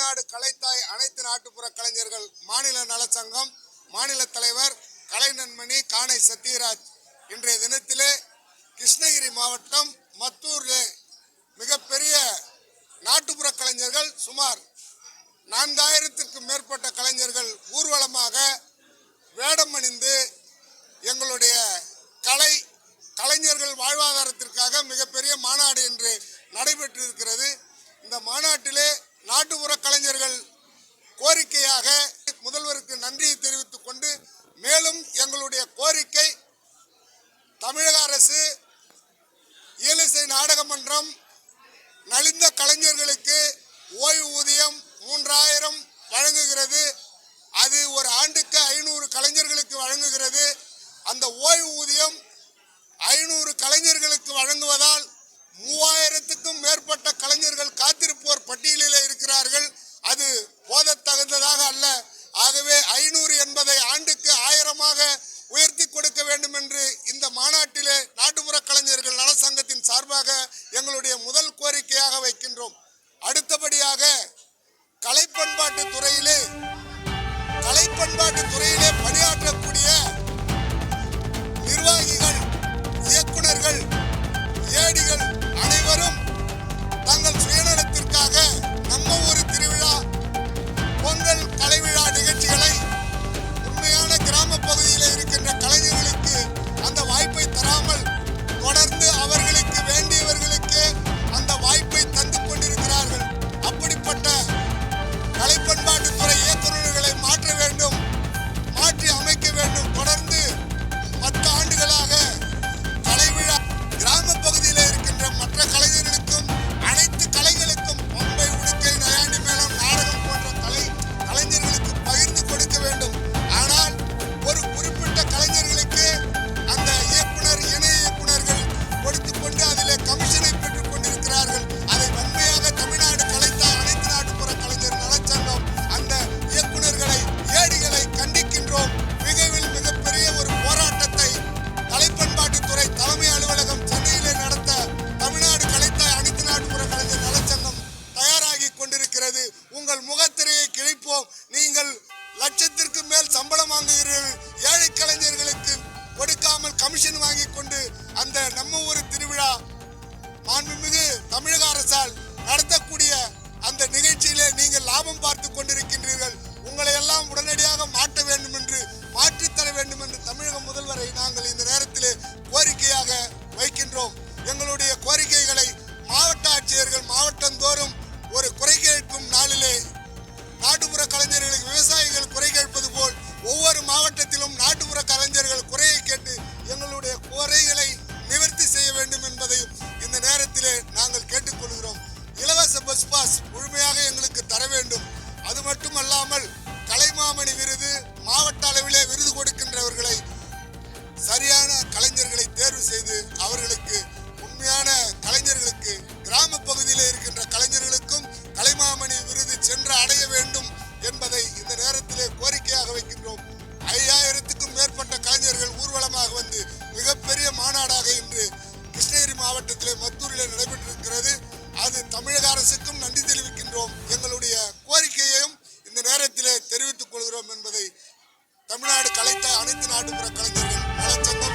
தமிழ்நாடு கலைத்தாய் அனைத்து நாட்டுப்புற கலைஞர்கள் மாநில நலச்சங்கம் மாநில தலைவர் கலைநன்மணி காணை சத்யராஜ். இன்றைய தினத்திலே கிருஷ்ணகிரி மாவட்டம் மத்தூரில் மிகப்பெரிய நாட்டுப்புற கலைஞர்கள் சுமார் நான்காயிரத்திற்கும் மேற்பட்ட கலைஞர்கள் ஊர்வலமாக வேடம் அணிந்து எங்களுடைய கலை கலைஞர்கள் வாழ்வாதாரத்திற்காக மிகப்பெரிய மாநாடு இன்று நடைபெற்று இருக்கிறது இந்த மாநாட்டிலே நாட்டுப்புற கலைஞர்கள் கோரிக்கையாக முதல்வருக்கு நன்றியை தெரிவித்துக் கொண்டு மேலும் எங்களுடைய கோரிக்கை தமிழக அரசு இயலிசை நாடக மன்றம் நலிந்த கலைஞர்களுக்கு ஓய்வூதியம் மூன்றாயிரம் வழங்குகிறது. அது ஒரு ஆண்டுக்கு ஐநூறு கலைஞர்களுக்கு வழங்குகிறது. அந்த ஓய்வூதியம் ஐநூறு கலைஞர்களுக்கு வழங்குவதால் மூவாயிரத்துக்கும் மேற்பட்ட கலைஞர்கள் காத்திருப்போர் பட்டியலில் இருக்கிறார்கள் அது போதத் தகுந்ததாக அல்ல ஆகவே ஐநூறு என்பதை ஆண்டுக்கு ஆயிரமாக உயர்த்தி கொடுக்க வேண்டும் என்று இந்த மாநாட்டிலே நாட்டுப்புற கலைஞர்கள் நலசங்கத்தின் சார்பாக எங்களுடைய முதல் கோரிக்கையாக வைக்கின்றோம் அடுத்தபடியாக கலை பண்பாட்டு துறையிலே கலை பண்பாட்டு துறையிலே பணியாற்றக்கூடிய உங்கள் முகத்திரையை கிழிப்போம். நீங்கள் லட்சத்திற்கு மேல் சம்பளம் வாங்குகிறீர்கள். ஏழை கலைஞர்களுக்கு கொடுக்காமல் கமிஷன் வாங்கி கொண்டு அந்த நம்ம ஊர் திருவிழா மாண்புமிகு தமிழக அரசால் நடத்தக்கூடிய அந்த நிகழ்ச்சியிலே நீங்கள் லாபம் மாவட்டத்திலும் நாட்டுப்புற கலைஞர்கள் குறையை கேட்டு எங்களுடைய குறைகளை நிவர்த்தி செய்ய வேண்டும் என்பதை இந்த நேரத்திலே நாங்கள் கேட்டுக்கொள்கிறோம். இலவச பஸ் பாஸ் முழுமையாக எங்களுக்கு தர வேண்டும். மாவட்டத்திலே மத்தூரிலே நடைபெற்றிருக்கிறது. அது தமிழக அரசுக்கும் நன்றி தெரிவிக்கின்றோம். எங்களுடைய கோரிக்கையையும் இந்த நேரத்திலே தெரிவித்துக் கொள்கிறோம் என்பதை தமிழ்நாடு கலைத்த அனைத்து நாட்டுப்புற கலைஞர்கள் நலச்சங்கம்